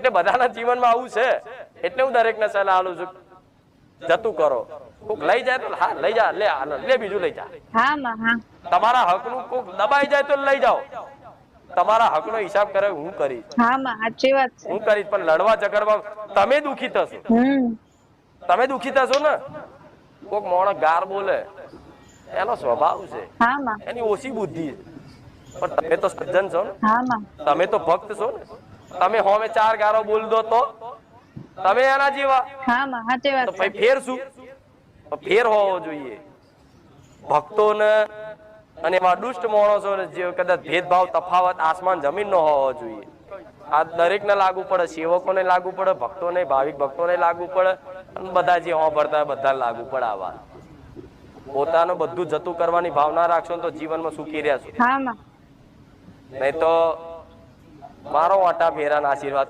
એટલે બધાના જીવનમાં આવું છે. એટલે હું દરેકને સલાહ આલું છું. જતું કરો. કોક લઈ જાય તો હા લઈ જા લે લે બીજું લઈ જા. તમારા હકનું કોક દબાઈ જાય તો લઈ જાઓ. તમારા હકનો હિસાબ કરે હું છે. હું કરીશ પણ લડવા ઝઘડવા તમે દુખી થશો. તમે દુખી થશો ને? કોક મોણ ગાર બોલે. એનો સ્વભાવ છે. એની ઓછી બુદ્ધિ છે. પણ તમે તો સજ્જન છો ને? તમે તો ભક્ત છો ને? તમે હોમે ચાર ગારો બોલ દો તો. તમે એના જેવા. હા માં સાચી વાત તો ભાઈ ફેર શું? ફેર હોવો જોઈએ. ભક્તોને અને એવા દુષ્ટ માણસો જે કદાચ ભેદભાવ તફાવત આસમાન જમીન નો હોવો જોઈએ. આ દરેકને લાગુ પડે સેવકોને લાગુ પડે ભક્તોને ભાવિક ભક્તોને લાગુ પડે અને બધા જે હોભળતા હોય બધા લાગુ પડે આવા. પોતાનું બધું જતું કરવાની ભાવના રાખશો ને તો જીવનમાં સુખી રહેશો. નહીં તો મારો વાટા ફેરાના આશીર્વાદ